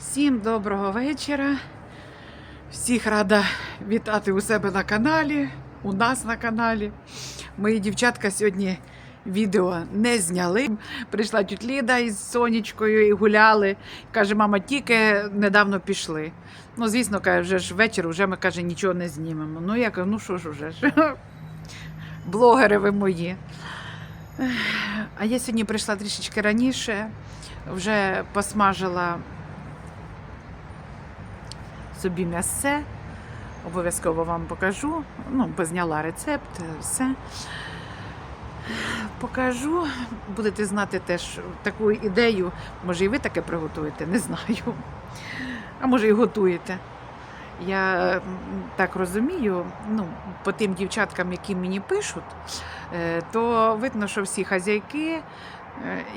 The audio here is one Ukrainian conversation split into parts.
Всім доброго вечора. Всіх рада вітати у себе на каналі, у нас на каналі. Мої дівчатка сьогодні відео не зняли. Прийшла тють Ліда із сонечкою і гуляли. Каже, мама, тільки недавно пішли. Ну, звісно, каже, вже ж вечір, вже ми каже, нічого не знімемо. Ну, я кажу, ну що ж уже ж. Блогери ви мої. А я сьогодні прийшла трішечки раніше, вже посмажила собі м'ясце. Обов'язково вам покажу. Ну, позняла рецепт, все. Покажу. Будете знати теж таку ідею. Може, і ви таке приготуєте, не знаю. А може, і готуєте. Я так розумію, ну, по тим дівчаткам, які мені пишуть, е, то видно, що всі хазяйки.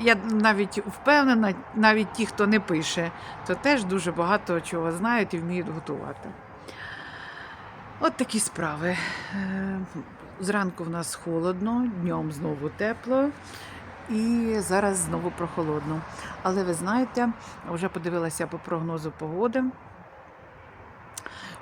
Я навіть впевнена, навіть ті, хто не пише, то теж дуже багато чого знають і вміють готувати. От такі справи. Е, Зранку в нас холодно, днем знову тепло, і зараз знову прохолодно. Але ви знаєте, вже подивилася по прогнозу погоди,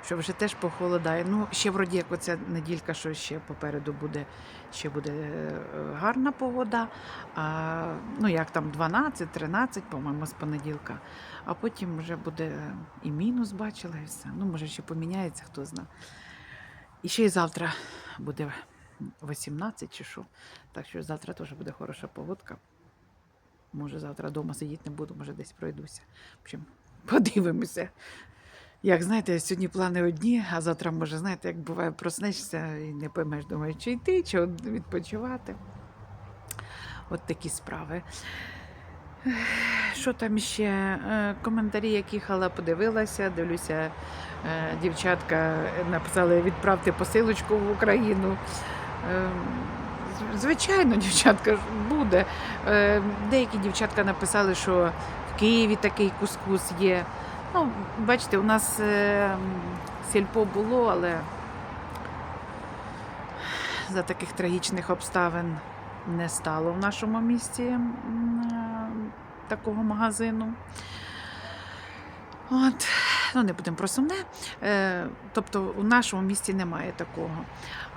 що вже теж похолодає. Ну, ще вроді як оця неділька, що ще попереду буде, ще буде е, гарна погода. А, ну, як там 12-13, по-моєму, з понеділка. А потім вже буде і мінус, бачила, і все. Ну, може, ще поміняється, хто знає. І ще й завтра буде 18 чи що. Так що завтра теж буде хороша погодка. Може, завтра вдома сидіти не буду, може десь пройдуся. В общем, подивимося. Як знаєте, сьогодні плани одні, а завтра, може, знаєте, як буває, проснешся і не поймеш, думаєш, чи йти, чи відпочивати. От такі справи. Що там ще? Е, Коментарі, як їхала, подивилася, дивлюся, е, дівчатка написали відправте посилочку в Україну. Е, Звичайно, дівчатка буде. Деякі дівчатка написали, що в Києві такий кускус є. Ну, бачите, у нас е, сільпо було, але за таких трагічних обставин не стало в нашому місті е, такого магазину. От, ну не будемо про сумне. Е, тобто у нашому місті немає такого.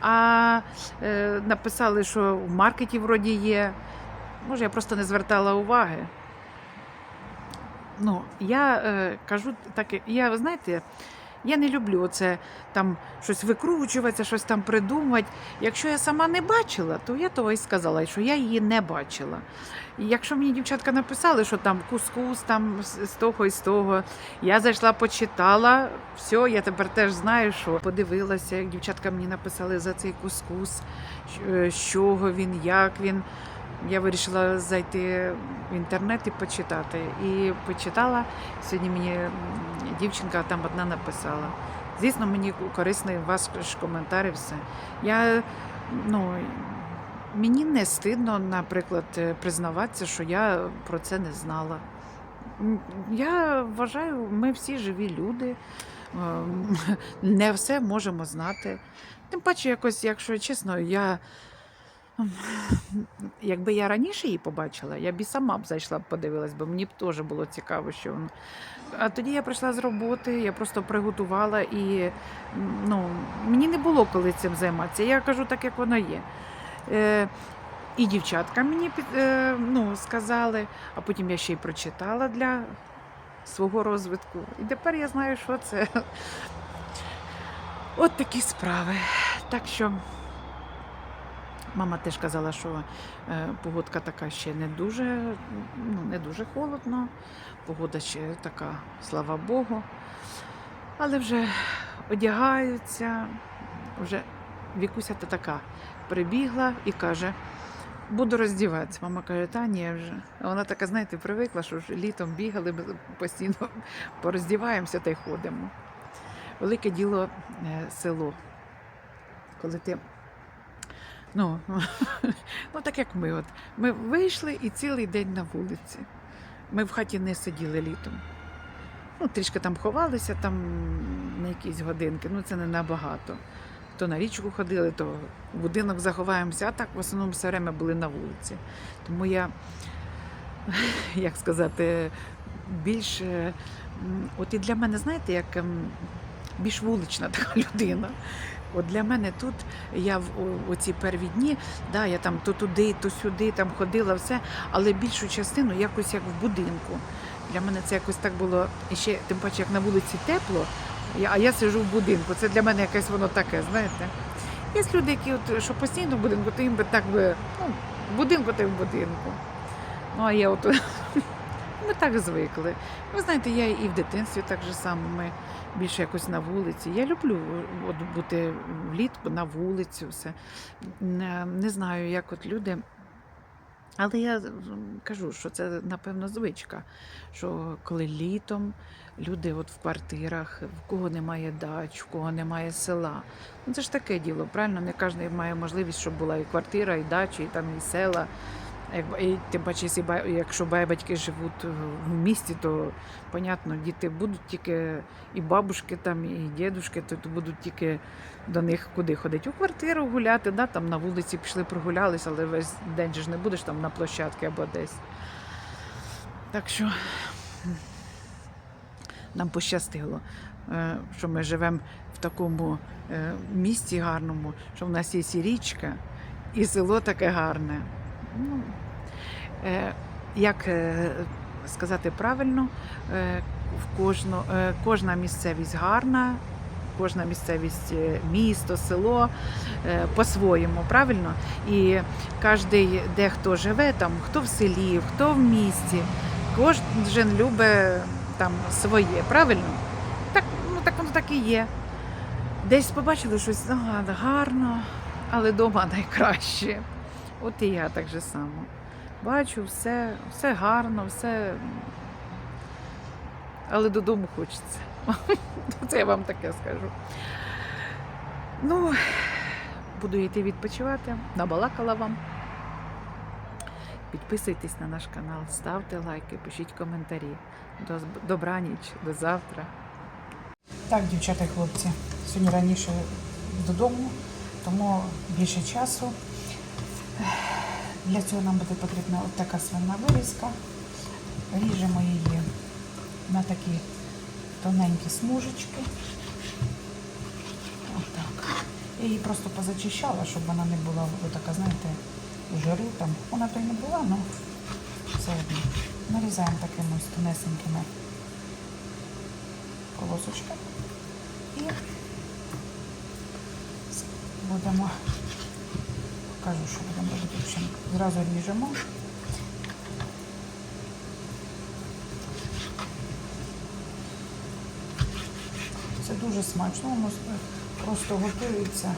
А е, написали, що в маркеті вроді є. Може, я просто не звертала уваги. Ну, я е, кажу так, я, ви знаєте, я не люблю оце там щось викручуватися, щось там придумувати. Якщо я сама не бачила, то я того і сказала, що я її не бачила. І якщо мені дівчатка написали, що там кускус там з з того і з того, я зайшла, почитала, все, я тепер теж знаю, що подивилася, як дівчатка мені написали за цей кускус, е, з чого він, як він. Я вирішила зайти в інтернет і почитати. І почитала. Сьогодні мені дівчинка там одна написала. Звісно, мені корисний ваш коментар і все. Я, ну, мені не стидно, наприклад, е, признаватися, що я про це не знала. Я вважаю, ми всі живі люди, ем, не все можемо знати. Тим паче, якось, якщо чесно, я. Якби я раніше її побачила, я б і сама б зайшла б подивилась, бо мені б теж було цікаво, що воно. А тоді я прийшла з роботи, я просто приготувала і ну, мені не було коли цим займатися. Я кажу так, як воно є. Е, і дівчатка мені е, ну, сказали, а потім я ще й прочитала для свого розвитку. І тепер я знаю, що це. От такі справи. Так що. Мама теж казала, що е, погодка така ще не дуже, ну, не дуже холодно. Погода ще така, слава Богу. Але вже одягаються, вже Вікуся та така прибігла і каже, буду роздіватися. Мама каже, та ні вже. Вона така, знаєте, привикла, що ж літом бігали, ми постійно пороздіваємося та й ходимо. Велике діло е, село. Коли ти Ну, ну так як ми. От. Ми вийшли і цілий день на вулиці. Ми в хаті не сиділи літом. Ну, трішки там ховалися там на якісь годинки, ну це не набагато. То на річку ходили, то в будинок заховаємося, а так в основному все время були на вулиці. Тому я, як сказати, більше От і для мене, знаєте, як ем, більш вулична така людина. От для мене тут я в оці перві дні, да, я там то туди, то сюди там ходила, все, але більшу частину якось як в будинку. Для мене це якось так було, ще тим паче, як на вулиці тепло, а я сижу в будинку. Це для мене якесь воно таке, знаєте. Є люди, які от, що постійно в будинку, то їм би так би, ну, в будинку то й в будинку. Ну, а я от ми так звикли. Ви знаєте, я і в дитинстві так же само. Ми більше якось на вулиці. Я люблю от, бути влітку на вулиці, все. Не, знаю, як от люди. Але я кажу, що це напевно звичка. Що коли літом люди от в квартирах, в кого немає дач, в кого немає села. Ну це ж таке діло, правильно? Не кожен має можливість, щоб була і квартира, і дача, і там і села. І тим паче, якщо ба- якщо ба- батьки живуть в місті, то понятно, діти будуть тільки і бабушки там, і дідушки, то, будуть тільки до них куди ходити? У квартиру гуляти, да, там на вулиці пішли, прогулялись, але весь день ж не будеш там на площадці або десь. Так що нам пощастило, е, що ми живемо в такому е, місті гарному, що в нас є і річка, і село таке гарне. Ну, як е, сказати правильно, е, в кожну, кожна місцевість гарна, кожна місцевість, місто, село по-своєму, правильно? І кожен, де хто живе, там, хто в селі, хто в місті, кожен любить там своє, правильно? Так, ну, так воно так і є. Десь побачили щось ага, гарно, але вдома найкраще. От і я так же само. Бачу, все, все гарно, все. Але додому хочеться. Це я вам таке скажу. Ну, буду йти відпочивати. Набалакала вам. Підписуйтесь на наш канал, ставте лайки, пишіть коментарі. До, добраніч, до завтра. Так, дівчата і хлопці, сьогодні раніше додому, тому більше часу. Для цього нам буде потрібна от така свинна вирізка. Ріжемо її на такі тоненькі смужечки. Отак. Я її просто позачищала, щоб вона не була така, знаєте, жиру там. Вона то й не була, але все одно. Нарізаємо такими ось тонесенькими полосочками. І будемо покажу, що будемо робити. Зразу ріжемо. Це дуже смачно, воно просто готується.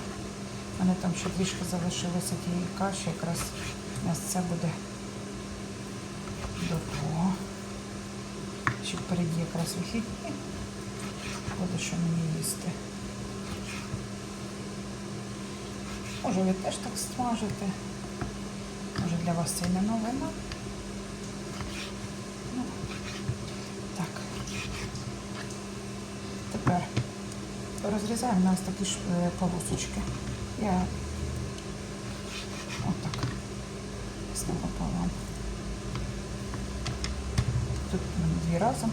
У мене там ще трішки залишилося тієї каші, якраз у нас це буде до того. Ще впереді якраз вихідні. Буде що мені їсти. Може ви теж так смажите. Може для вас це і не новина. Ну, так. Тепер розрізаємо на ось такі ж е, полосочки. Я отак. Знову пополам. Тут дві разом.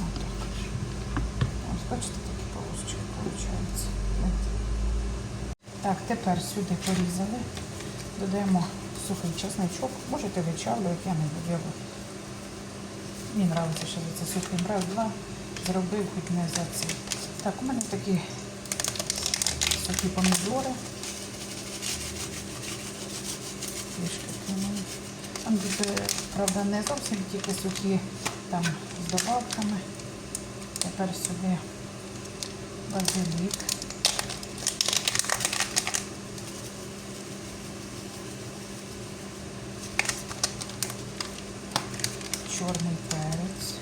Отак. Ось бачите, такі полосочки виходить. Так, тепер сюди порізали. Додаємо сухий чесничок. Можете вичавлювати, я не буду. його. Мені подобається, що ви це сухим раз, два зробив, хоч не за це. Так, у мене такі сухі помідори. Трішки кинули. Там буде, правда, не зовсім тільки сухі, там з добавками. Тепер сюди базилік. Чорний перець.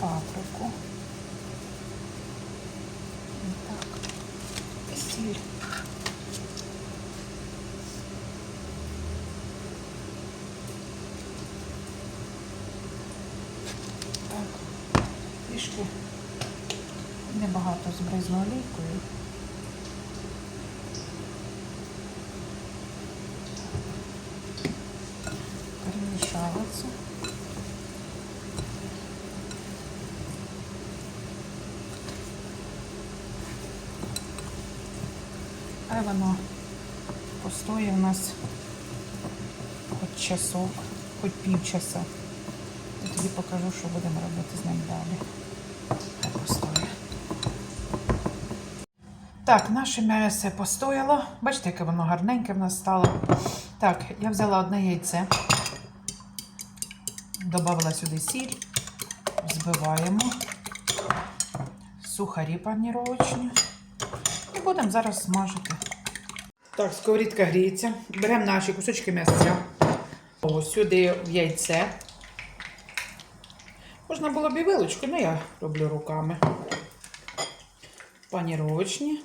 Паприку. Так. Сіль. Так. Трішки небагато збризну олійкою. А воно постоє у нас хоч часок, хоч півчаса. Я тобі покажу, що будемо робити з ним далі. Хай. Так, наше м'ясо постояло. Бачите, яке воно гарненьке в нас стало. Так, я взяла одне яйце, додала сюди сіль, збиваємо, сухарі паніровочні. І будемо зараз смажити. Так, сковорідка гріється. Беремо наші кусочки м'ясця. Ось сюди в яйце. Можна було б і вилочку, але я роблю руками. Паніровочні.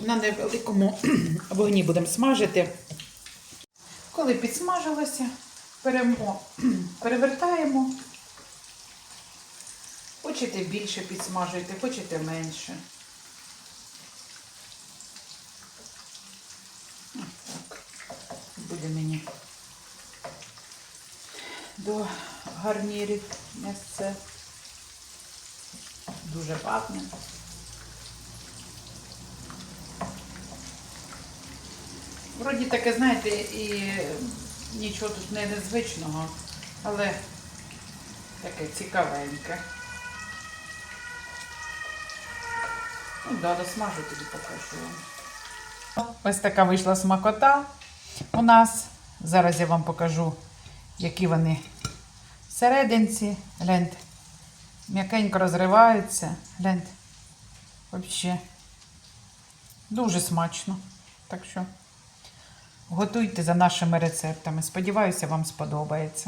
На невеликому вогні будемо смажити. Коли підсмажилося, беремо, перевертаємо. Хочете більше підсмажуйте, хочете менше. Буде мені до гарнірів місце. Дуже пахне. Вроді таке, знаєте, і нічого тут не незвичного, але таке цікавеньке. Ну, да, досмажу тоді покажу вам. Ось така вийшла смакота у нас. Зараз я вам покажу, які вони всерединці. Гляньте, м'якенько розриваються. Гляньте. Взагалі дуже смачно. Так що готуйте за нашими рецептами. Сподіваюся, вам сподобається.